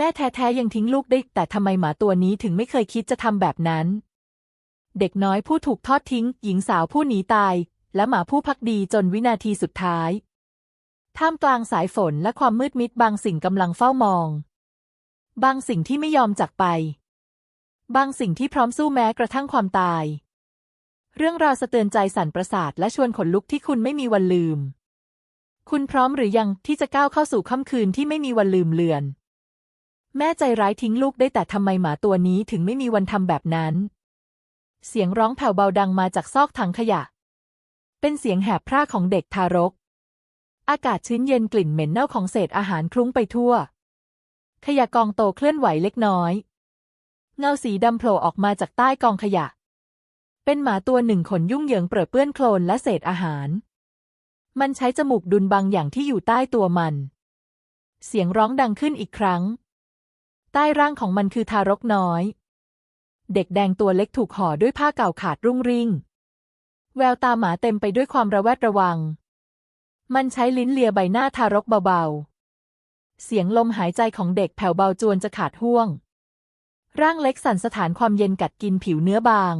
แม่แท้ๆยังทิ้งลูกได้ แต่ทำไมหมาตัวนี้ถึงไม่เคยคิดจะทำแบบนั้น เด็กน้อยผู้ถูกทอดทิ้ง หญิงสาวผู้หนีตาย และหมาผู้พักดีจนวินาทีสุดท้าย ท่ามกลางสายฝนและความมืดมิดบางสิ่งกำลังเฝ้ามอง บางสิ่งที่ไม่ยอมจากไป บางสิ่งที่พร้อมสู้แม้กระทั่งความตาย เรื่องราวสะเตือนใจสั่นประสาทและชวนขนลุกที่คุณไม่มีวันลืม คุณพร้อมหรือยังที่จะก้าวเข้าสู่ค่ำคืนที่ไม่มีวันลืมเลือน แม่ใจร้ายทิ้งลูกได้แต่ทำไมหมาตัวนี้ถึงไม่มีวันทำแบบนั้น เสียงร้องแผ่วเบาดังมาจากซอกถังขยะ เป็นเสียงแหบพร่าของเด็กทารก อากาศชื้นเย็นกลิ่นเหม็นเน่าของเศษอาหารคลุ้งไปทั่ว ขยะกองโตเคลื่อนไหวเล็กน้อย เงาสีดำโผล่ออกมาจากใต้กองขยะ เป็นหมาตัวหนึ่งขนยุ่งเหยิงเปรอะเปื้อนโคลนและเศษอาหาร มันใช้จมูกดุนบางอย่างที่อยู่ใต้ตัวมัน เสียงร้องดังขึ้นอีกครั้ง ใต้ร่างของมันคือทารกน้อย เด็กแดงตัวเล็กถูกห่อด้วยผ้าเก่าขาดรุ่งริ่ง แววตาหมาเต็มไปด้วยความระแวดระวัง มันใช้ลิ้นเลียใบหน้าทารกเบาๆ เสียงลมหายใจของเด็กแผ่วเบาจวนจะขาดห่วง ร่างเล็กสั่นสถานความเย็นกัดกินผิวเนื้อบาง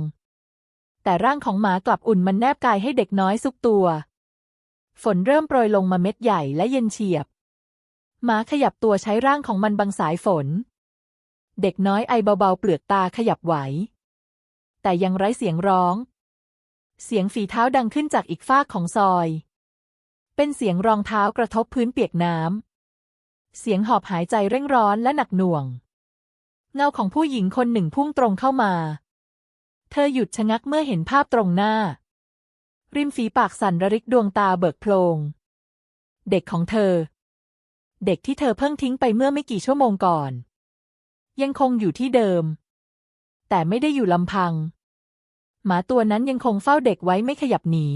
แต่ร่างของหมากลับอุ่นมันแนบกายให้เด็กน้อยซุกตัว ฝนเริ่มโปรยลงมาเม็ดใหญ่และเย็นเฉียบหมาขยับตัวใช้ร่างของมันบังสายฝน เด็กน้อยไอเบาๆเปลือกตาขยับไหว แต่ยังไร้เสียงร้อง เสียงฝีเท้าดังขึ้นจากอีกฟากของซอย เป็นเสียงรองเท้ากระทบพื้นเปียกน้ำ เสียงหอบหายใจเร่งร้อนและหนักหน่วง เงาของผู้หญิงคนหนึ่งพุ่งตรงเข้ามา เธอหยุดชะงักเมื่อเห็นภาพตรงหน้า ริมฝีปากสั่นระริกดวงตาเบิกโพลง เด็กของเธอ เด็กที่เธอเพิ่งทิ้งไปเมื่อไม่กี่ชั่วโมงก่อน ยังคงอยู่ที่เดิม แต่ไม่ได้อยู่ลำพัง หมาตัวนั้นยังคงเฝ้าเด็กไว้ไม่ขยับหนี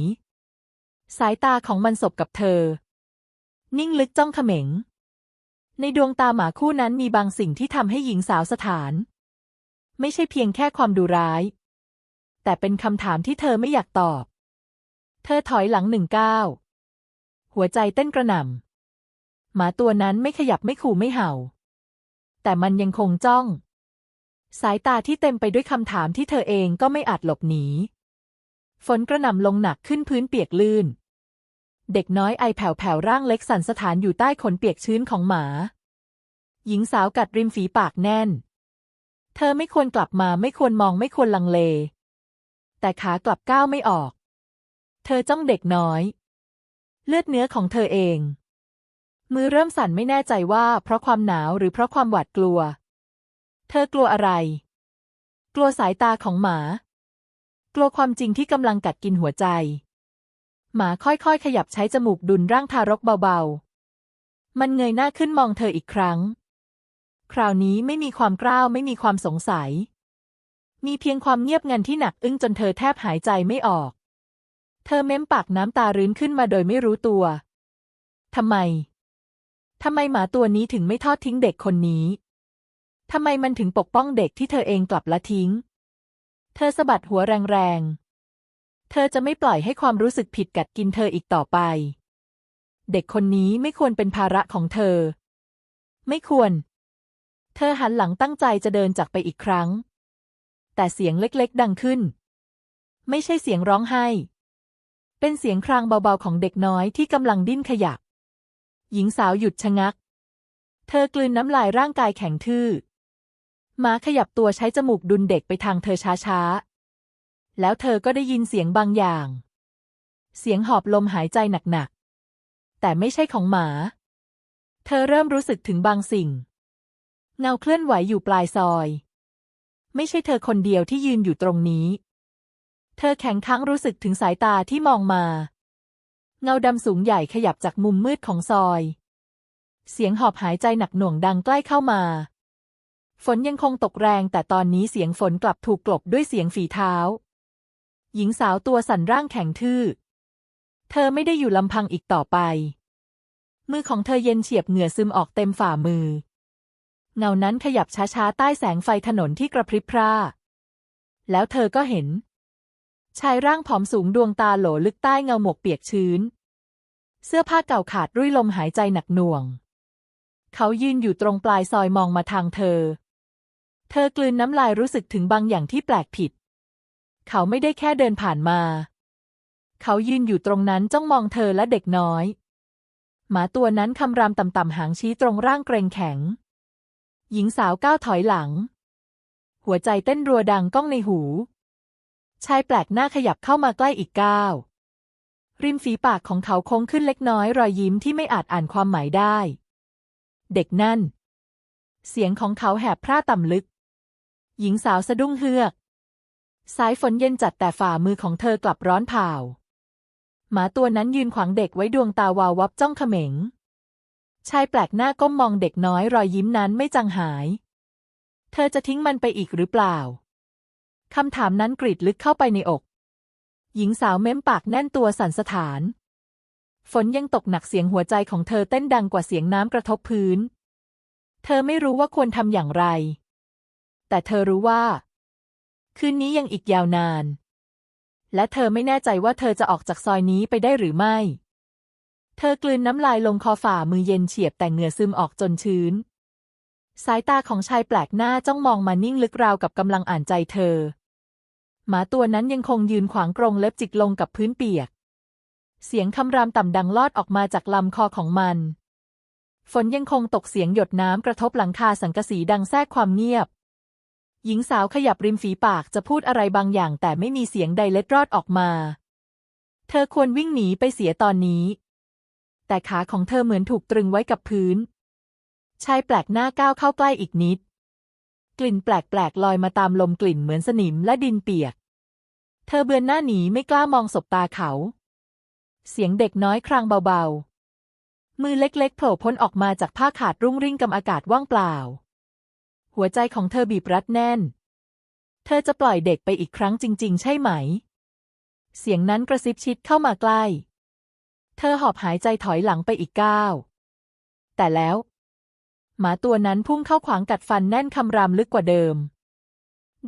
สายตาของมันสบกับเธอ นิ่งลึกจ้องเขม็ง ในดวงตาหมาคู่นั้นมีบางสิ่งที่ทำให้หญิงสาวสถาน ไม่ใช่เพียงแค่ความดุร้าย แต่เป็นคำถามที่เธอไม่อยากตอบ เธอถอยหลังหนึ่งก้าวหัวใจเต้นกระหน่ำหมาตัวนั้นไม่ขยับไม่ขู่ไม่เห่า แต่มันยังคงจ้อง สายตาที่เต็มไปด้วยคำถามที่เธอเองก็ไม่อาจหลบหนี ฝนกระหน่ำลงหนักขึ้นพื้นเปียกลื่น เด็กน้อยไอแผ่วๆร่างเล็กสั่นสถานอยู่ใต้ขนเปียกชื้นของหมา หญิงสาวกัดริมฝีปากแน่น เธอไม่ควรกลับมาไม่ควรมองไม่ควรลังเล แต่ขากลับก้าวไม่ออก เธอจ้องเด็กน้อย เลือดเนื้อของเธอเอง มือเริ่มสั่นไม่แน่ใจว่าเพราะความหนาวหรือเพราะความหวาดกลัว เธอกลัวอะไร กลัวสายตาของหมา กลัวความจริงที่กำลังกัดกินหัวใจ หมาค่อยๆ ขยับใช้จมูกดุลร่างทารกเบาๆ มันเงยหน้าขึ้นมองเธออีกครั้ง คราวนี้ไม่มีความกล้าวไม่มีความสงสัย มีเพียงความเงียบงันที่หนักอึ้งจนเธอแทบหายใจไม่ออก เธอเม้มปากน้ำตารื้นขึ้นมาโดยไม่รู้ตัวทำไม ทำไมหมาตัวนี้ถึงไม่ทอดทิ้งเด็กคนนี้ ทำไมมันถึงปกป้องเด็กที่เธอเองกลับละทิ้ง เธอสะบัดหัวแรงๆ เธอจะไม่ปล่อยให้ความรู้สึกผิดกัดกินเธออีกต่อไป เด็กคนนี้ไม่ควรเป็นภาระของเธอ ไม่ควร เธอหันหลังตั้งใจจะเดินจากไปอีกครั้ง แต่เสียงเล็กๆ ดังขึ้น ไม่ใช่เสียงร้องไห้ เป็นเสียงครางเบาๆของเด็กน้อยที่กำลังดิ้นขยับ หญิงสาวหยุดชะงัก เธอกลืนน้ำลายร่างกายแข็งทื่อม้าขยับตัวใช้จมูกดุนเด็กไปทางเธอช้าๆ แล้วเธอก็ได้ยินเสียงบางอย่าง เสียงหอบลมหายใจหนักๆ แต่ไม่ใช่ของหมา เธอเริ่มรู้สึกถึงบางสิ่ง เงาเคลื่อนไหวอยู่ปลายซอย ไม่ใช่เธอคนเดียวที่ยืนอยู่ตรงนี้ เธอแข็งค้างรู้สึกถึงสายตาที่มองมา เงาดำสูงใหญ่ขยับจากมุมมืดของซอย เสียงหอบหายใจหนักหน่วงดังใกล้เข้ามา ฝนยังคงตกแรงแต่ตอนนี้เสียงฝนกลับถูกกลบด้วยเสียงฝีเท้า หญิงสาวตัวสั่นร่างแข็งทื่อ เธอไม่ได้อยู่ลำพังอีกต่อไป มือของเธอเย็นเฉียบเหงื่อซึมออกเต็มฝ่ามือ เงานั้นขยับช้าๆใต้แสงไฟถนนที่กระพริบพร่าแล้วเธอก็เห็น ชายร่างผอมสูงดวงตาโหลลึกใต้เงาหมวกเปียกชื้น เสื้อผ้าเก่าขาดรุ่ยลมหายใจหนักหน่วง เขายืนอยู่ตรงปลายซอยมองมาทางเธอ เธอกลืนน้ำลายรู้สึกถึงบางอย่างที่แปลกผิด เขาไม่ได้แค่เดินผ่านมา เขายืนอยู่ตรงนั้นจ้องมองเธอและเด็กน้อย หมาตัวนั้นคำรามต่ำๆหางชี้ตรงร่างเกรงแข็ง หญิงสาวก้าวถอยหลัง หัวใจเต้นรัวดังก้องในหู ชายแปลกหน้าขยับเข้ามาใกล้อีกก้าว ริมฝีปากของเขาโค้งขึ้นเล็กน้อยรอยยิ้มที่ไม่อาจอ่านความหมายได้ เด็กนั่น เสียงของเขาแหบพร่าต่ำลึก หญิงสาวสะดุ้งเฮือก สายฝนเย็นจัดแต่ฝ่ามือของเธอกลับร้อนเผาหมาตัวนั้นยืนขวางเด็กไว้ดวงตาวาววับจ้องเขม็ง ชายแปลกหน้าก้มมองเด็กน้อยรอยยิ้มนั้นไม่จางหาย เธอจะทิ้งมันไปอีกหรือเปล่า คำถามนั้นกรีดลึกเข้าไปในอก หญิงสาวเม้มปากแน่นตัวสั่นสะท้าน ฝนยังตกหนักเสียงหัวใจของเธอเต้นดังกว่าเสียงน้ำกระทบพื้น เธอไม่รู้ว่าควรทำอย่างไร แต่เธอรู้ว่า คืนนี้ยังอีกยาวนาน และเธอไม่แน่ใจว่าเธอจะออกจากซอยนี้ไปได้หรือไม่ เธอกลืนน้ำลายลงคอฝ่ามือเย็นเฉียบแต่เหงื่อซึมออกจนชื้นสายตาของชายแปลกหน้าจ้องมองมานิ่งลึกราวกับกำลังอ่านใจเธอ หมาตัวนั้นยังคงยืนขวางกรงเล็บจิกลงกับพื้นเปียก เสียงคำรามต่ำดังลอดออกมาจากลำคอของมัน ฝนยังคงตกเสียงหยดน้ำกระทบหลังคาสังกะสีดังแทรกความเงียบ หญิงสาวขยับริมฝีปากจะพูดอะไรบางอย่างแต่ไม่มีเสียงใดเล็ดรอดออกมา เธอควรวิ่งหนีไปเสียตอนนี้ แต่ขาของเธอเหมือนถูกตรึงไว้กับพื้น ชายแปลกหน้าก้าวเข้าใกล้อีกนิด กลิ่นแปลกๆลอยมาตามลมกลิ่นเหมือนสนิมและดินเปียก เธอเบือนหน้าหนีไม่กล้ามองสบตาเขา เสียงเด็กน้อยครางเบาๆ มือเล็กๆโผล่พ้นออกมาจากผ้าขาดรุ่งริ่งกำอากาศว่างเปล่า หัวใจของเธอบีบรัดแน่น เธอจะปล่อยเด็กไปอีกครั้งจริง ๆ ใช่ไหม เสียงนั้นกระซิบชิดเข้ามาใกล้ เธอหอบหายใจถอยหลังไปอีกก้าวแต่แล้ว หมาตัวนั้นพุ่งเข้าขวางกัดฟันแน่นคำรามลึกกว่าเดิม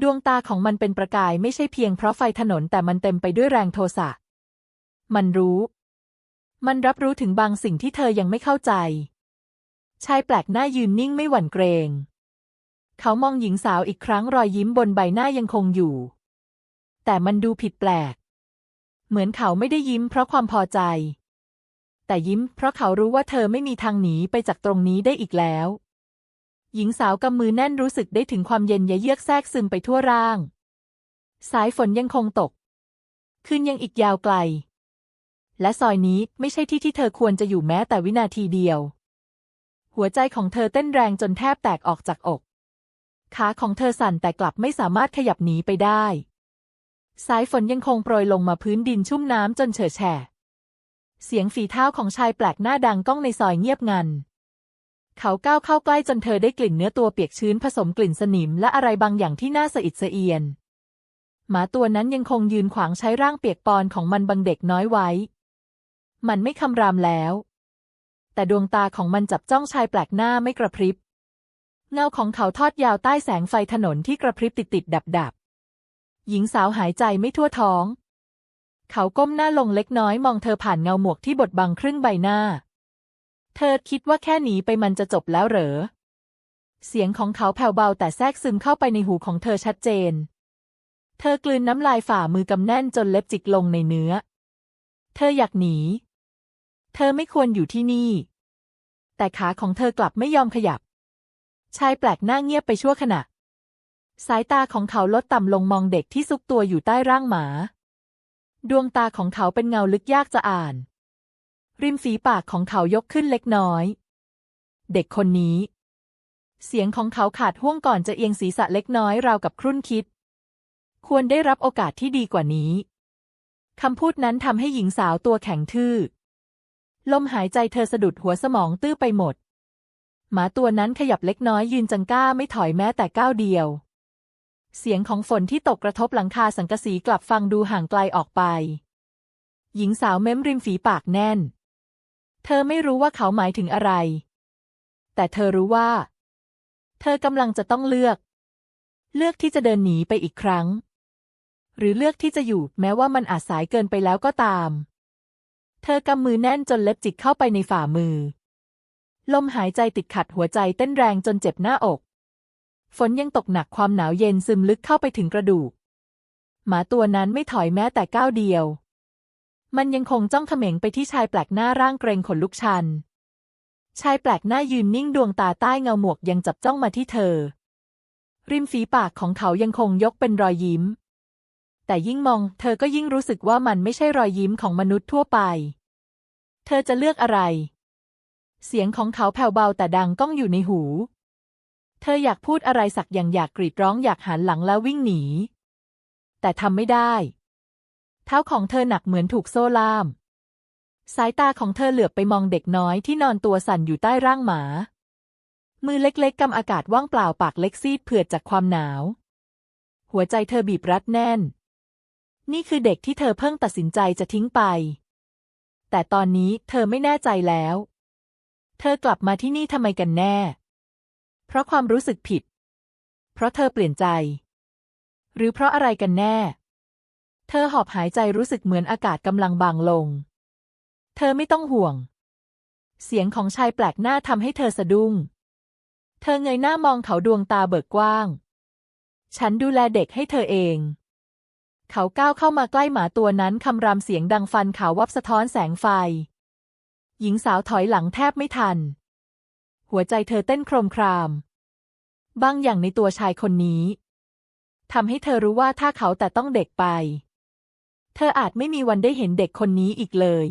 ดวงตาของมันเป็นประกายไม่ใช่เพียงเพราะไฟถนนแต่มันเต็มไปด้วยแรงโทสะ มันรู้ มันรับรู้ถึงบางสิ่งที่เธอยังไม่เข้าใจ ชายแปลกหน้ายืนนิ่งไม่หวั่นเกรง เขามองหญิงสาวอีกครั้งรอยยิ้มบนใบหน้ายังคงอยู่ แต่มันดูผิดแปลก เหมือนเขาไม่ได้ยิ้มเพราะความพอใจแต่ยิ้มเพราะเขารู้ว่าเธอไม่มีทางหนีไปจากตรงนี้ได้อีกแล้ว หญิงสาวกำมือแน่นรู้สึกได้ถึงความเย็นยะเยือกแทรกซึมไปทั่วร่าง สายฝนยังคงตก คืนยังอีกยาวไกล และซอยนี้ไม่ใช่ที่ที่เธอควรจะอยู่แม้แต่วินาทีเดียว หัวใจของเธอเต้นแรงจนแทบแตกออกจากอก ขาของเธอสั่นแต่กลับไม่สามารถขยับหนีไปได้ สายฝนยังคงโปรยลงมาพื้นดินชุ่มน้ำจนเฉอะแฉะ เสียงฝีเท้าของชายแปลกหน้าดังก้องในซอยเงียบงัน เขาก้าวเข้าใกล้จนเธอได้กลิ่นเนื้อตัวเปียกชื้นผสมกลิ่นสนิมและอะไรบางอย่างที่น่าสะอิดสะเอียน หมาตัวนั้นยังคงยืนขวางใช้ร่างเปียกปอนของมันบังเด็กน้อยไว้ มันไม่คำรามแล้ว แต่ดวงตาของมันจับจ้องชายแปลกหน้าไม่กระพริบ เงาของเขาทอดยาวใต้แสงไฟถนนที่กระพริบติดติดดับดับหญิงสาวหายใจไม่ทั่วท้อง เขาก้มหน้าลงเล็กน้อยมองเธอผ่านเงาหมวกที่บดบังครึ่งใบหน้า เธอคิดว่าแค่หนีไปมันจะจบแล้วเหรอ เสียงของเขาแผ่วเบาแต่แทรกซึมเข้าไปในหูของเธอชัดเจน เธอกลืนน้ำลายฝ่ามือกำแน่นจนเล็บจิกลงในเนื้อ เธออยากหนี เธอไม่ควรอยู่ที่นี่ แต่ขาของเธอกลับไม่ยอมขยับ ชายแปลกหน้าเงียบไปชั่วขณะ สายตาของเขาลดต่ำลงมองเด็กที่ซุกตัวอยู่ใต้ร่างหมา ดวงตาของเขาเป็นเงาลึกยากจะอ่าน ริมฝีปากของเขายกขึ้นเล็กน้อย เด็กคนนี้ เสียงของเขาขาดห่วงก่อนจะเอียงศีรษะเล็กน้อยราวกับครุ่นคิด ควรได้รับโอกาสที่ดีกว่านี้คำพูดนั้นทำให้หญิงสาวตัวแข็งทื่อ ลมหายใจเธอสะดุดหัวสมองตื้อไปหมด หมาตัวนั้นขยับเล็กน้อยยืนจังก้าไม่ถอยแม้แต่ก้าวเดียว เสียงของฝนที่ตกกระทบหลังคาสังกะสีกลับฟังดูห่างไกลออกไป หญิงสาวเม้มริมฝีปากแน่น เธอไม่รู้ว่าเขาหมายถึงอะไร แต่เธอรู้ว่า เธอกำลังจะต้องเลือก เลือกที่จะเดินหนีไปอีกครั้ง หรือเลือกที่จะอยู่แม้ว่ามันอาจสายเกินไปแล้วก็ตาม เธอกำมือแน่นจนเล็บจิกเข้าไปในฝ่ามือ ลมหายใจติดขัดหัวใจเต้นแรงจนเจ็บหน้าอก ฝนยังตกหนักความหนาวเย็นซึมลึกเข้าไปถึงกระดูก หมาตัวนั้นไม่ถอยแม้แต่ก้าวเดียว มันยังคงจ้องเขม็งไปที่ชายแปลกหน้าร่างเกรงขนลุกชัน ชายแปลกหน้ายืนนิ่งดวงตาใต้เงาหมวกยังจับจ้องมาที่เธอ ริมฝีปากของเขายังคงยกเป็นรอยยิ้ม แต่ยิ่งมองเธอก็ยิ่งรู้สึกว่ามันไม่ใช่รอยยิ้มของมนุษย์ทั่วไป เธอจะเลือกอะไร เสียงของเขาแผ่วเบาแต่ดังก้องอยู่ในหู เธออยากพูดอะไรสักอย่างอยากกรีดร้องอยากหันหลังแล้ววิ่งหนี แต่ทำไม่ได้ เท้าของเธอหนักเหมือนถูกโซ่ล่าม สายตาของเธอเหลือบไปมองเด็กน้อยที่นอนตัวสั่นอยู่ใต้ร่างหมา มือเล็กๆกำอากาศว่างเปล่าปากเล็กซีดเผือดจากความหนาว หัวใจเธอบีบรัดแน่น นี่คือเด็กที่เธอเพิ่งตัดสินใจจะทิ้งไป แต่ตอนนี้เธอไม่แน่ใจแล้ว เธอกลับมาที่นี่ทำไมกันแน่ เพราะความรู้สึกผิด เพราะเธอเปลี่ยนใจ หรือเพราะอะไรกันแน่ เธอหอบหายใจรู้สึกเหมือนอากาศกำลังบางลง เธอไม่ต้องห่วง เสียงของชายแปลกหน้าทำให้เธอสะดุ้ง เธอเงยหน้ามองเขาดวงตาเบิกกว้าง ฉันดูแลเด็กให้เธอเอง เขาก้าวเข้ามาใกล้หมาตัวนั้นคำรามเสียงดังฟันขาววับสะท้อนแสงไฟ หญิงสาวถอยหลังแทบไม่ทัน หัวใจเธอเต้นโครมครามบางอย่างในตัวชายคนนี้ทำให้เธอรู้ว่าถ้าเขาแต่ต้องเด็กไป เธออาจไม่มีวันได้เห็นเด็กคนนี้อีกเลย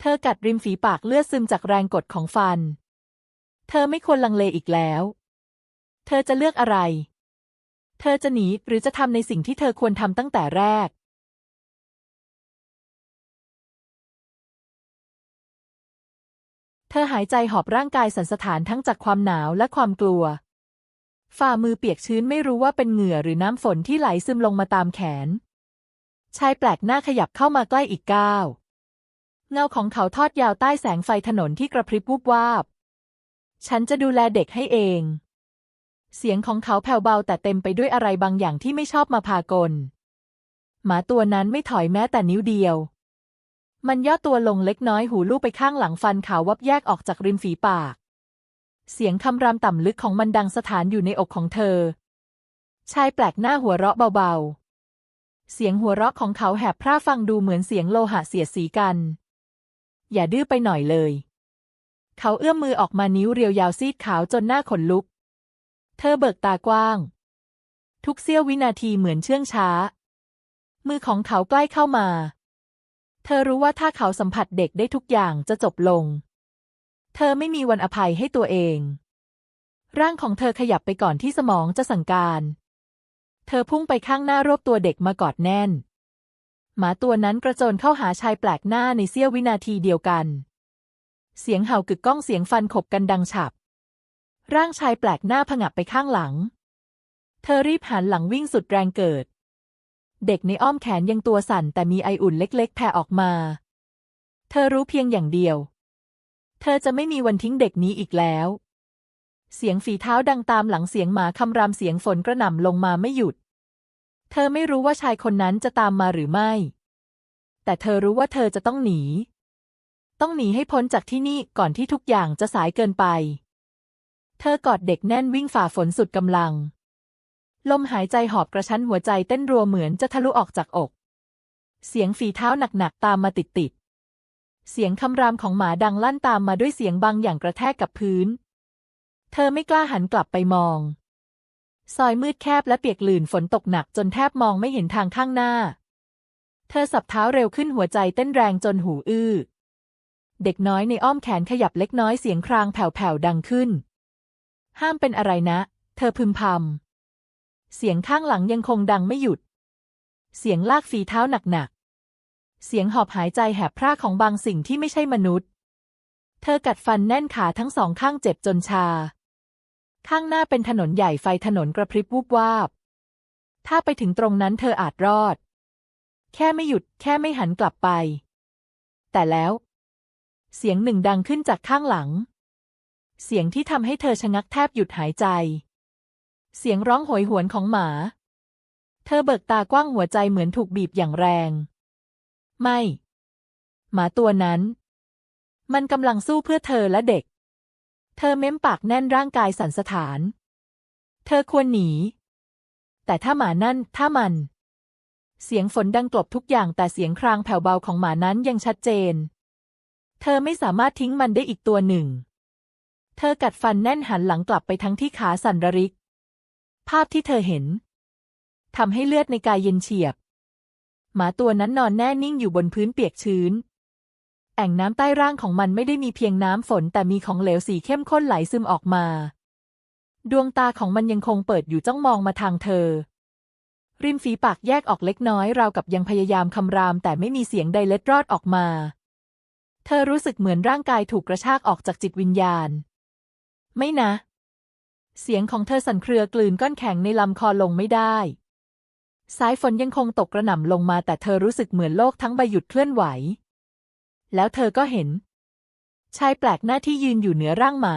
เธอกัดริมฝีปากเลือดซึมจากแรงกดของฟัน เธอไม่ควรลังเลอีกแล้ว เธอจะเลือกอะไร เธอจะหนีหรือจะทำในสิ่งที่เธอควรทำตั้งแต่แรกเธอหายใจหอบร่างกายสันสถานทั้งจากความหนาวและความกลัว ฝ่ามือเปียกชื้นไม่รู้ว่าเป็นเหงื่อหรือน้ำฝนที่ไหลซึมลงมาตามแขน ชายแปลกหน้าขยับเข้ามาใกล้อีกก้าวเงาของเขาทอดยาวใต้แสงไฟถนนที่กระพริบวูบวาบ ฉันจะดูแลเด็กให้เอง เสียงของเขาแผ่วเบาแต่เต็มไปด้วยอะไรบางอย่างที่ไม่ชอบมาพากล หมาตัวนั้นไม่ถอยแม้แต่นิ้วเดียว มันย่อตัวลงเล็กน้อยหูลูบไปข้างหลังฟันขาววับแยกออกจากริมฝีปาก เสียงคำรามต่ำลึกของมันดังสถานอยู่ในอกของเธอ ชายแปลกหน้าหัวเราะเบาๆ เสียงหัวเราะของเขาแหบพร่าฟังดูเหมือนเสียงโลหะเสียดสีกัน อย่าดื้อไปหน่อยเลย เขาเอื้อมมือออกมานิ้วเรียวยาวซีดขาวจนหน้าขนลุก เธอเบิกตากว้าง ทุกเสี้ยววินาทีเหมือนเชื่องช้า มือของเขาใกล้เข้ามา เธอรู้ว่าถ้าเขาสัมผัสเด็กได้ทุกอย่างจะจบลง เธอไม่มีวันอภัยให้ตัวเอง ร่างของเธอขยับไปก่อนที่สมองจะสั่งการ ธอพุ่งไปข้างหน้ารวบตัวเด็กมากอดแน่น หมาตัวนั้นกระโจนเข้าหาชายแปลกหน้าในเสี้ยววินาทีเดียวกัน เสียงเห่ากึกก้องเสียงฟันขบกันดังฉับ ร่างชายแปลกหน้าผงับไปข้างหลัง เธอรีบหันหลังวิ่งสุดแรงเกิด เด็กในอ้อมแขนยังตัวสั่นแต่มีไออุ่นเล็ก ๆ แผ่ออกมา เธอรู้เพียงอย่างเดียว เธอจะไม่มีวันทิ้งเด็กนี้อีกแล้ว เสียงฝีเท้าดังตามหลังเสียงหมาคำรามเสียงฝนกระหน่ำลงมาไม่หยุด เธอไม่รู้ว่าชายคนนั้นจะตามมาหรือไม่ แต่เธอรู้ว่าเธอจะต้องหนี ต้องหนีให้พ้นจากที่นี่ก่อนที่ทุกอย่างจะสายเกินไป เธอกอดเด็กแน่นวิ่งฝ่าฝนสุดกำลัง ลมหายใจหอบกระชั้นหัวใจเต้นรัวเหมือนจะทะลุออกจากอก เสียงฝีเท้าหนักๆตามมาติดๆ เสียงคำรามของหมาดังลั่นตามมาด้วยเสียงบางอย่างกระแทกกับพื้น เธอไม่กล้าหันกลับไปมอง ซอยมืดแคบและเปียกลื่นฝนตกหนักจนแทบมองไม่เห็นทางข้างหน้า เธอสับเท้าเร็วขึ้นหัวใจเต้นแรงจนหูอื้อ เด็กน้อยในอ้อมแขนขยับเล็กน้อยเสียงครางแผ่วๆดังขึ้น ห้ามเป็นอะไรนะ เธอพึมพำ เสียงข้างหลังยังคงดังไม่หยุด เสียงลากฝีเท้าหนักๆ เสียงหอบหายใจแหบพร่าของบางสิ่งที่ไม่ใช่มนุษย์ เธอกัดฟันแน่นขาทั้งสองข้างเจ็บจนชา ข้างหน้าเป็นถนนใหญ่ไฟถนนกระพริบวูบวาบ ถ้าไปถึงตรงนั้นเธออาจรอด แค่ไม่หยุดแค่ไม่หันกลับไป แต่แล้ว เสียงหนึ่งดังขึ้นจากข้างหลัง เสียงที่ทำให้เธอชะงักแทบหยุดหายใจ เสียงร้องโหยหวนของหมา เธอเบิกตากว้างหัวใจเหมือนถูกบีบอย่างแรง ไม่ หมาตัวนั้น มันกำลังสู้เพื่อเธอและเด็ก เธอเม้มปากแน่นร่างกายสั่นสะท้าน เธอควรหนี แต่ถ้าหมานั่น ถ้ามัน เสียงฝนดังกลบทุกอย่างแต่เสียงครางแผ่วเบาของหมานั้นยังชัดเจน เธอไม่สามารถทิ้งมันได้อีกตัวหนึ่ง เธอกัดฟันแน่นหันหลังกลับไปทั้งที่ขาสั่นระริก ภาพที่เธอเห็นทำให้เลือดในกายเย็นเฉียบ หมาตัวนั้นนอนแน่นิ่งอยู่บนพื้นเปียกชื้น แอ่งน้ำใต้ร่างของมันไม่ได้มีเพียงน้ำฝน แต่มีของเหลวสีเข้มข้นไหลซึมออกมา ดวงตาของมันยังคงเปิดอยู่จ้องมองมาทางเธอ ริมฝีปากแยกออกเล็กน้อยราวกับยังพยายามคำราม แต่ไม่มีเสียงใดเล็ดรอดออกมา เธอรู้สึกเหมือนร่างกายถูกกระชากออกจากจิตวิญญาณ ไม่นะ เสียงของเธอสั่นเครือกลืนก้อนแข็งในลำคอลงไม่ได้สายฝนยังคงตกกระหน่ำลงมาแต่เธอรู้สึกเหมือนโลกทั้งใบหยุดเคลื่อนไหว แล้วเธอก็เห็น ชายแปลกหน้าที่ยืนอยู่เหนือร่างหมา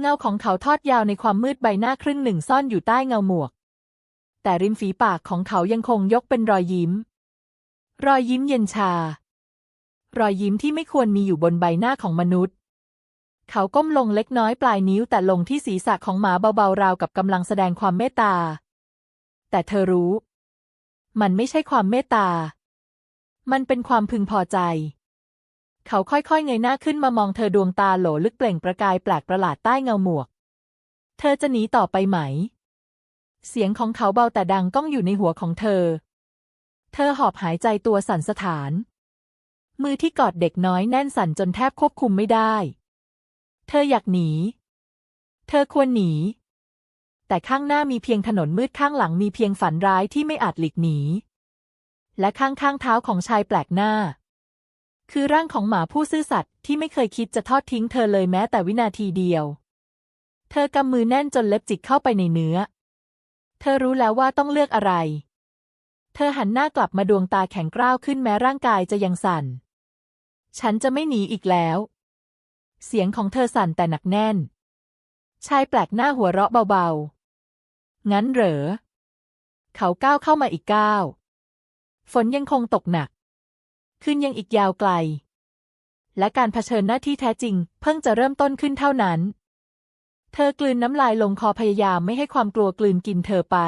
เงาของเขาทอดยาวในความมืดใบหน้าครึ่งหนึ่งซ่อนอยู่ใต้เงาหมวก แต่ริมฝีปากของเขายังคงยกเป็นรอยยิ้ม รอยยิ้มเย็นชา รอยยิ้มที่ไม่ควรมีอยู่บนใบหน้าของมนุษย์ เขาก้มลงเล็กน้อยปลายนิ้วแต่ลงที่ศีรษะของหมาเบาๆราวกับกำลังแสดงความเมตตา แต่เธอรู้ มันไม่ใช่ความเมตตามันเป็นความพึงพอใจ เขาค่อยๆ เงยหน้าขึ้นมามองเธอดวงตาโหลลึกเปล่งประกายแปลกประหลาดใต้เงาหมวก เธอจะหนีต่อไปไหม เสียงของเขาเบาแต่ดังก้องอยู่ในหัวของเธอ เธอหอบหายใจตัวสั่นสะท้าน มือที่กอดเด็กน้อยแน่นสั่นจนแทบควบคุมไม่ได้ เธออยากหนี เธอควรหนี แต่ข้างหน้ามีเพียงถนนมืดข้างหลังมีเพียงฝันร้ายที่ไม่อาจหลีกหนี และข้างข้างเท้าของชายแปลกหน้า คือร่างของหมาผู้ซื่อสัตย์ที่ไม่เคยคิดจะทอดทิ้งเธอเลยแม้แต่วินาทีเดียว เธอกำมือแน่นจนเล็บจิกเข้าไปในเนื้อ เธอรู้แล้วว่าต้องเลือกอะไร เธอหันหน้ากลับมาดวงตาแข็งกร้าวขึ้นแม้ร่างกายจะยังสั่น ฉันจะไม่หนีอีกแล้ว เสียงของเธอสั่นแต่หนักแน่น ชายแปลกหน้าหัวเราะเบาๆ งั้นเหรอ เขาก้าวเข้ามาอีกก้าว ฝนยังคงตกหนัก ขึ้นยังอีกยาวไกล และการเผชิญหน้าที่แท้จริง เพิ่งจะเริ่มต้นขึ้นเท่านั้น เธอกลืนน้ำลายลงคอพยายามไม่ให้ความกลัวกลืนกินเธอไป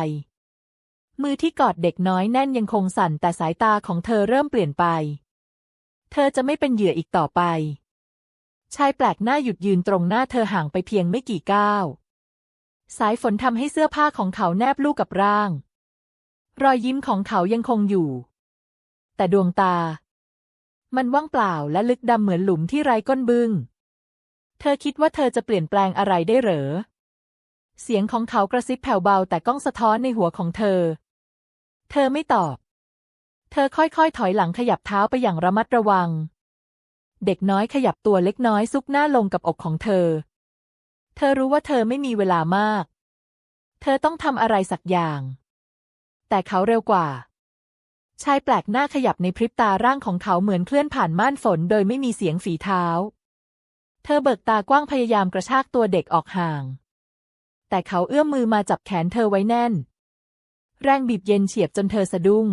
มือที่กอดเด็กน้อยแน่นยังคงสั่นแต่สายตาของเธอเริ่มเปลี่ยนไป เธอจะไม่เป็นเหยื่ออีกต่อไป ชายแปลกหน้าหยุดยืนตรงหน้าเธอห่างไปเพียงไม่กี่ก้าวสายฝนทำให้เสื้อผ้าของเขาแนบลูกกับร่าง รอยยิ้มของเขายังคงอยู่ แต่ดวงตา มันว่างเปล่าและลึกดำเหมือนหลุมที่ไร้ก้นบึง้ง เธอคิดว่าเธอจะเปลี่ยนแปลงอะไรได้เหรอ เสียงของเขากระซิบแผ่วเบาแต่ก้องสะท้อนในหัวของเธอ เธอไม่ตอบ เธอค่อยๆ ถอยหลังขยับเท้าไปอย่างระมัดระวัง เด็กน้อยขยับตัวเล็กน้อยซุกหน้าลงกับอกของเธอ เธอรู้ว่าเธอไม่มีเวลามาก เธอต้องทำอะไรสักอย่าง แต่เขาเร็วกว่า ชายแปลกหน้าขยับในพริบตาร่างของเขาเหมือนเคลื่อนผ่านม่านฝนโดยไม่มีเสียงฝีเท้า เธอเบิกตากว้างพยายามกระชากตัวเด็กออกห่าง แต่เขาเอื้อมมือมาจับแขนเธอไว้แน่น แรงบีบเย็นเฉียบจนเธอสะดุ้ง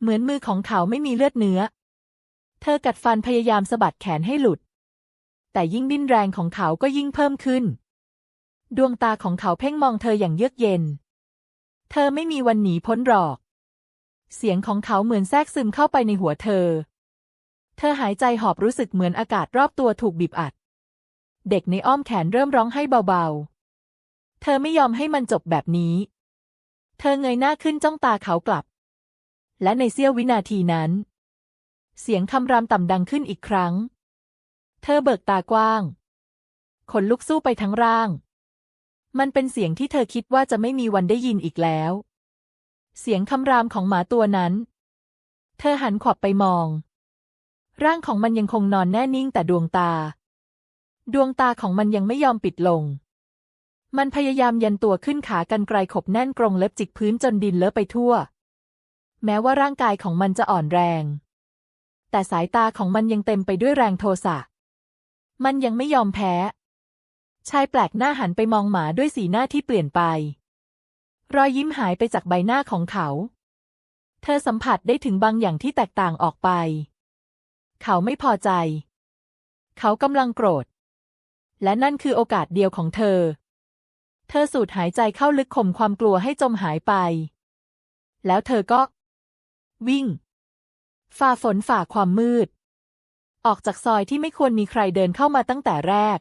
เหมือนมือของเขาไม่มีเลือดเนื้อ เธอกัดฟันพยายามสะบัดแขนให้หลุด แต่ยิ่งดิ้นแรงของเขาก็ยิ่งเพิ่มขึ้น ดวงตาของเขาเพ่งมองเธออย่างเยือกเย็น เธอไม่มีวันหนีพ้นหรอก เสียงของเขาเหมือนแทรกซึมเข้าไปในหัวเธอ เธอหายใจหอบรู้สึกเหมือนอากาศรอบตัวถูกบีบอัด เด็กในอ้อมแขนเริ่มร้องให้เบาๆ เธอไม่ยอมให้มันจบแบบนี้ เธอเงยหน้าขึ้นจ้องตาเขากลับ และในเสี้ยววินาทีนั้น เสียงคำรามต่ำดังขึ้นอีกครั้ง เธอเบิกตากว้าง ขนลุกสู้ไปทั้งร่าง มันเป็นเสียงที่เธอคิดว่าจะไม่มีวันได้ยินอีกแล้ว เสียงคำรามของหมาตัวนั้น เธอหันขวับไปมอง ร่างของมันยังคงนอนแน่นิ่งแต่ดวงตา ดวงตาของมันยังไม่ยอมปิดลง มันพยายามยันตัวขึ้นขากันไกลขบแน่นกรงเล็บจิกพื้นจนดินเลอะไปทั่ว แม้ว่าร่างกายของมันจะอ่อนแรง แต่สายตาของมันยังเต็มไปด้วยแรงโทสะ มันยังไม่ยอมแพ้ ชายแปลกหน้าหันไปมองหมาด้วยสีหน้าที่เปลี่ยนไป รอยยิ้มหายไปจากใบหน้าของเขา เธอสัมผัสได้ถึงบางอย่างที่แตกต่างออกไป เขาไม่พอใจ เขากำลังโกรธ และนั่นคือโอกาสเดียวของเธอ เธอสูดหายใจเข้าลึกข่มความกลัวให้จมหายไป แล้วเธอก็ วิ่ง ฝ่าฝนฝ่าความมืด ออกจากซอยที่ไม่ควรมีใครเดินเข้ามาตั้งแต่แรก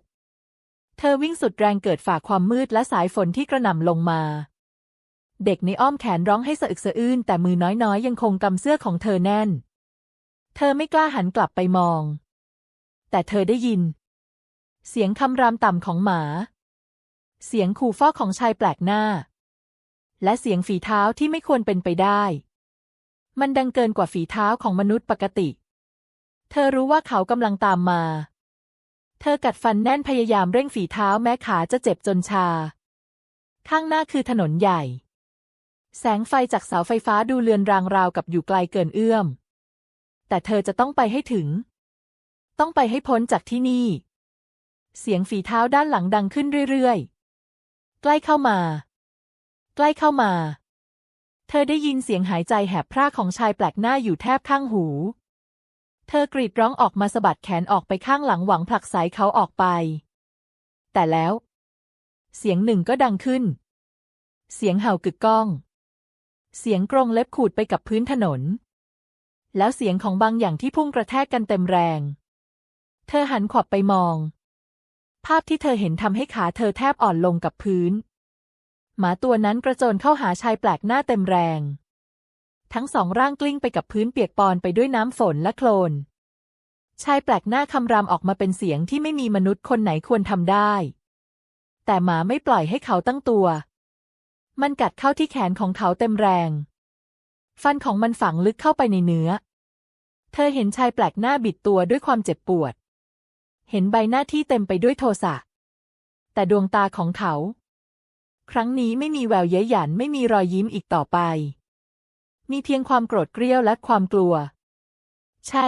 เธอวิ่งสุดแรงเกิดฝ่าความมืดและสายฝนที่กระหน่ำลงมา เด็กในอ้อมแขนร้องให้สะอึกสะอื้นแต่มือน้อยๆ ยังคงกำเสื้อของเธอแน่น เธอไม่กล้าหันกลับไปมอง แต่เธอได้ยิน เสียงคำรามต่ำของหมา เสียงขู่ฟ้อของชายแปลกหน้า และเสียงฝีเท้าที่ไม่ควรเป็นไปได้ มันดังเกินกว่าฝีเท้าของมนุษย์ปกติ เธอรู้ว่าเขากำลังตามมา เธอกัดฟันแน่นพยายามเร่งฝีเท้าแม้ขาจะเจ็บจนชา ข้างหน้าคือถนนใหญ่ แสงไฟจากเสาไฟฟ้าดูเลือนรางราวกับอยู่ไกลเกินเอื้อม แต่เธอจะต้องไปให้ถึง ต้องไปให้พ้นจากที่นี่ เสียงฝีเท้าด้านหลังดังขึ้นเรื่อยๆ ใกล้เข้ามา ใกล้เข้ามา เธอได้ยินเสียงหายใจแหบพร่าของชายแปลกหน้าอยู่แทบข้างหู เธอกรีดร้องออกมาสะบัดแขนออกไปข้างหลังหวังผลักไสเขาออกไป แต่แล้ว เสียงหนึ่งก็ดังขึ้น เสียงเห่ากึกก้อง เสียงกรงเล็บขูดไปกับพื้นถนน แล้วเสียงของบางอย่างที่พุ่งกระแทกกันเต็มแรง เธอหันขวับไปมอง ภาพที่เธอเห็นทำให้ขาเธอแทบอ่อนลงกับพื้น หมาตัวนั้นกระโจนเข้าหาชายแปลกหน้าเต็มแรง ทั้งสองร่างกลิ้งไปกับพื้นเปียกปอนไปด้วยน้ำฝนและโคลน ชายแปลกหน้าคำรามออกมาเป็นเสียงที่ไม่มีมนุษย์คนไหนควรทำได้ แต่หมาไม่ปล่อยให้เขาตั้งตัว มันกัดเข้าที่แขนของเขาเต็มแรง ฟันของมันฝังลึกเข้าไปในเนื้อ เธอเห็นชายแปลกหน้าบิดตัวด้วยความเจ็บปวด เห็นใบหน้าที่เต็มไปด้วยโทสะ แต่ดวงตาของเขา ครั้งนี้ไม่มีแววเย้ยหยันไม่มีรอยยิ้มอีกต่อไป มีเพียงความโกรธเกรี้ยวและความกลัว ใช่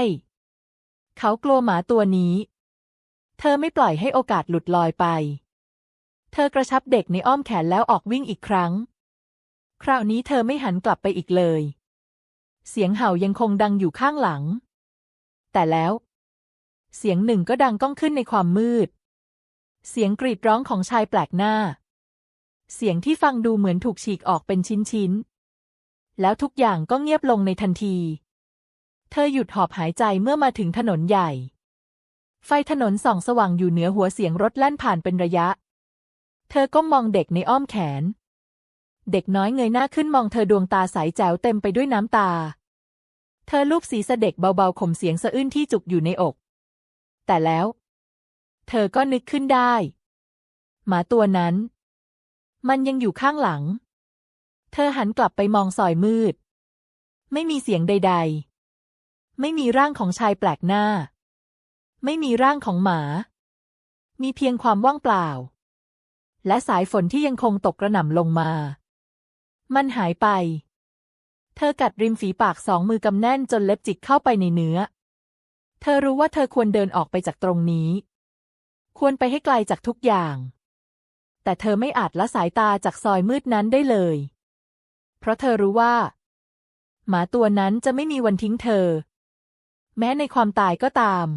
เขากลัวหมาตัวนี้ เธอไม่ปล่อยให้โอกาสหลุดลอยไป เธอกระชับเด็กในอ้อมแขนแล้วออกวิ่งอีกครั้ง คราวนี้เธอไม่หันกลับไปอีกเลย เสียงเห่ายังคงดังอยู่ข้างหลัง แต่แล้ว เสียงหนึ่งก็ดังก้องขึ้นในความมืด เสียงกรีดร้องของชายแปลกหน้า เสียงที่ฟังดูเหมือนถูกฉีกออกเป็นชิ้นๆ แล้วทุกอย่างก็เงียบลงในทันที เธอหยุดหอบหายใจเมื่อมาถึงถนนใหญ่ไฟถนนส่องสว่างอยู่เหนือหัวเสียงรถแล่นผ่านเป็นระยะ เธอก็มองเด็กในอ้อมแขน เด็กน้อยเงยหน้าขึ้นมองเธอดวงตาใสแจ๋วเต็มไปด้วยน้ำตา เธอลูบศีรษะเด็กเบาๆข่มเสียงสะอื้นที่จุกอยู่ในอก แต่แล้ว เธอก็นึกขึ้นได้ หมาตัวนั้น มันยังอยู่ข้างหลัง เธอหันกลับไปมองซอยมืด ไม่มีเสียงใด ๆ ไม่มีร่างของชายแปลกหน้า ไม่มีร่างของหมา มีเพียงความว่างเปล่า และสายฝนที่ยังคงตกกระหน่ำลงมา มันหายไป เธอกัดริมฝีปากสองมือกำแน่นจนเล็บจิกเข้าไปในเนื้อ เธอรู้ว่าเธอควรเดินออกไปจากตรงนี้ ควรไปให้ไกลจากทุกอย่าง แต่เธอไม่อาจละสายตาจากซอยมืดนั้นได้เลย เพราะเธอรู้ว่า หมาตัวนั้นจะไม่มีวันทิ้งเธอ แม้ในความตายก็ตาม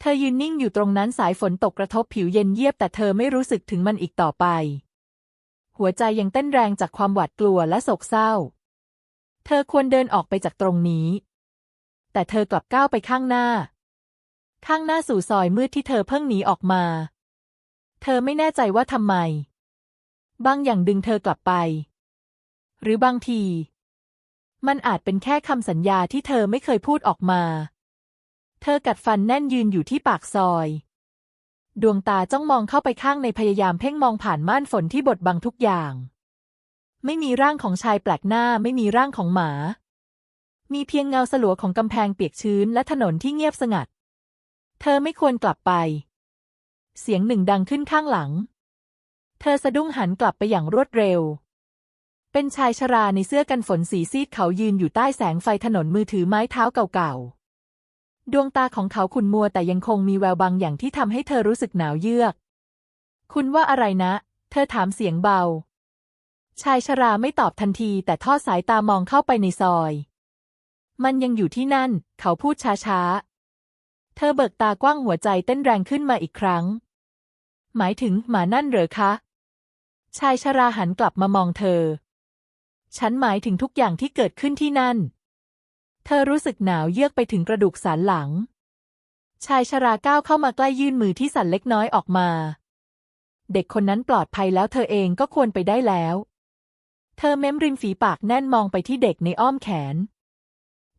เธอยืนนิ่งอยู่ตรงนั้นสายฝนตกกระทบผิวเย็นเยียบแต่เธอไม่รู้สึกถึงมันอีกต่อไป หัวใจยังเต้นแรงจากความหวาดกลัวและโศกเศร้า เธอควรเดินออกไปจากตรงนี้ แต่เธอกลับก้าวไปข้างหน้า ข้างหน้าสู่ซอยมืดที่เธอเพิ่งหนีออกมา เธอไม่แน่ใจว่าทำไม บางอย่างดึงเธอกลับไป หรือบางที มันอาจเป็นแค่คำสัญญาที่เธอไม่เคยพูดออกมา เธอกัดฟันแน่นยืนอยู่ที่ปากซอย ดวงตาจ้องมองเข้าไปข้างในพยายามเพ่งมองผ่านม่านฝนที่บดบังทุกอย่าง ไม่มีร่างของชายแปลกหน้าไม่มีร่างของหมา มีเพียงเงาสลัวของกำแพงเปียกชื้นและถนนที่เงียบสงัด เธอไม่ควรกลับไป เสียงหนึ่งดังขึ้นข้างหลัง เธอสะดุ้งหันกลับไปอย่างรวดเร็วเป็นชายชราในเสื้อกันฝนสีซีดเขายืนอยู่ใต้แสงไฟถนนมือถือไม้เท้าเก่าๆ ดวงตาของเขาขุ่นมัวแต่ยังคงมีแววบางอย่างที่ทำให้เธอรู้สึกหนาวเยือก คุณว่าอะไรนะ เธอถามเสียงเบา ชายชราไม่ตอบทันทีแต่ทอดสายตามองเข้าไปในซอย มันยังอยู่ที่นั่น เขาพูดช้าๆ เธอเบิกตากว้างหัวใจเต้นแรงขึ้นมาอีกครั้ง หมายถึงหมานั่นเหรอคะ ชายชราหันกลับมามองเธอ ฉันหมายถึงทุกอย่างที่เกิดขึ้นที่นั่น เธอรู้สึกหนาวเยือกไปถึงกระดูกสันหลัง ชายชราก้าวเข้ามาใกล้ยื่นมือที่สั่นเล็กน้อยออกมา เด็กคนนั้นปลอดภัยแล้วเธอเองก็ควรไปได้แล้ว เธอเม้มริมฝีปากแน่นมองไปที่เด็กในอ้อมแขน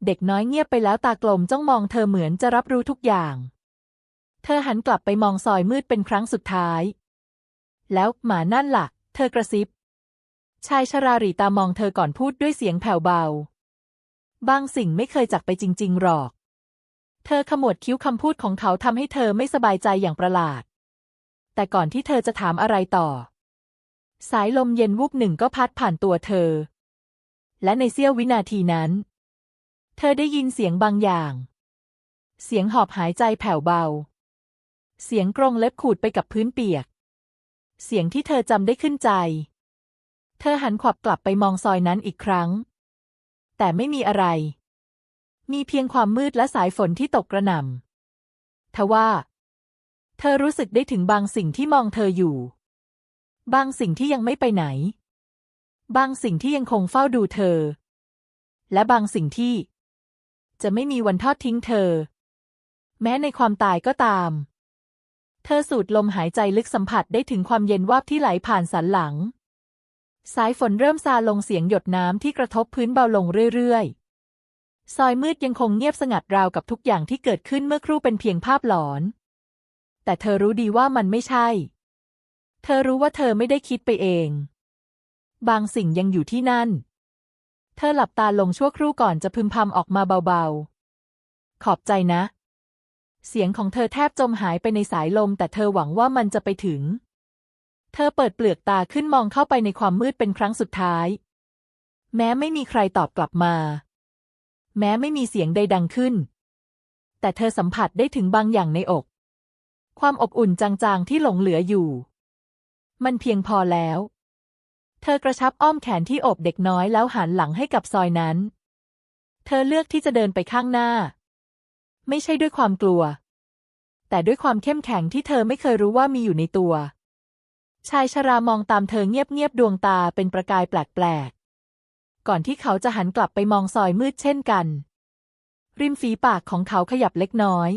เด็กน้อยเงียบไปแล้วตากลมจ้องมองเธอเหมือนจะรับรู้ทุกอย่าง เธอหันกลับไปมองซอยมืดเป็นครั้งสุดท้าย แล้วหมานั่นล่ะ เธอกระซิบ ชายชราหรีตามองเธอก่อนพูดด้วยเสียงแผ่วเบา บางสิ่งไม่เคยจากไปจริง ๆ หรอก เธอขมวดคิ้วคำพูดของเขาทำให้เธอไม่สบายใจอย่างประหลาด แต่ก่อนที่เธอจะถามอะไรต่อ สายลมเย็นวูบหนึ่งก็พัดผ่านตัวเธอ และในเสี้ยววินาทีนั้น เธอได้ยินเสียงบางอย่าง เสียงหอบหายใจแผ่วเบา เสียงกรงเล็บขูดไปกับพื้นเปียก เสียงที่เธอจำได้ขึ้นใจ เธอหันขวับกลับไปมองซอยนั้นอีกครั้ง แต่ไม่มีอะไร มีเพียงความมืดและสายฝนที่ตกกระหน่ำทว่า เธอรู้สึกได้ถึงบางสิ่งที่มองเธออยู่ บางสิ่งที่ยังไม่ไปไหน บางสิ่งที่ยังคงเฝ้าดูเธอ และบางสิ่งที่ จะไม่มีวันทอดทิ้งเธอ แม้ในความตายก็ตาม เธอสูดลมหายใจลึกสัมผัสได้ถึงความเย็นวาบที่ไหลผ่านสันหลัง สายฝนเริ่มซาลงเสียงหยดน้ำที่กระทบพื้นเบาลงเรื่อยๆ ซอยมืดยังคงเงียบสงัดราวกับทุกอย่างที่เกิดขึ้นเมื่อครู่เป็นเพียงภาพหลอน แต่เธอรู้ดีว่ามันไม่ใช่ เธอรู้ว่าเธอไม่ได้คิดไปเอง บางสิ่งยังอยู่ที่นั่น เธอหลับตาลงชั่วครู่ก่อนจะพึมพำออกมาเบาๆ ขอบใจนะ เสียงของเธอแทบจมหายไปในสายลม แต่เธอหวังว่ามันจะไปถึง เธอเปิดเปลือกตาขึ้นมองเข้าไปในความมืดเป็นครั้งสุดท้าย แม้ไม่มีใครตอบกลับมา แม้ไม่มีเสียงใดดังขึ้น แต่เธอสัมผัสได้ถึงบางอย่างในอก ความอบอุ่นจางๆที่หลงเหลืออยู่ มันเพียงพอแล้ว เธอกระชับอ้อมแขนที่อบเด็กน้อยแล้วหันหลังให้กับซอยนั้น เธอเลือกที่จะเดินไปข้างหน้า ไม่ใช่ด้วยความกลัว แต่ด้วยความเข้มแข็งที่เธอไม่เคยรู้ว่ามีอยู่ในตัว ชายชรามองตามเธอเงียบๆดวงตาเป็นประกายแปลกๆ ก่อนที่เขาจะหันกลับไปมองซอยมืดเช่นกัน ริมฝีปากของเขาขยับเล็กน้อย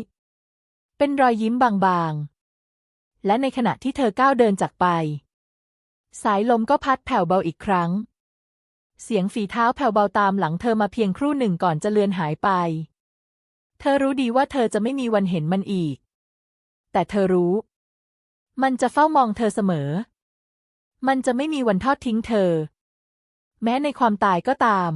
เป็นรอยยิ้มบางๆ และในขณะที่เธอก้าวเดินจากไป สายลมก็พัดแผ่วเบาอีกครั้ง เสียงฝีเท้าแผ่วเบาตามหลังเธอมาเพียงครู่หนึ่งก่อนจะเลือนหายไป เธอรู้ดีว่าเธอจะไม่มีวันเห็นมันอีก แต่เธอรู้ มันจะเฝ้ามองเธอเสมอ มันจะไม่มีวันทอดทิ้งเธอ แม้ในความตายก็ตาม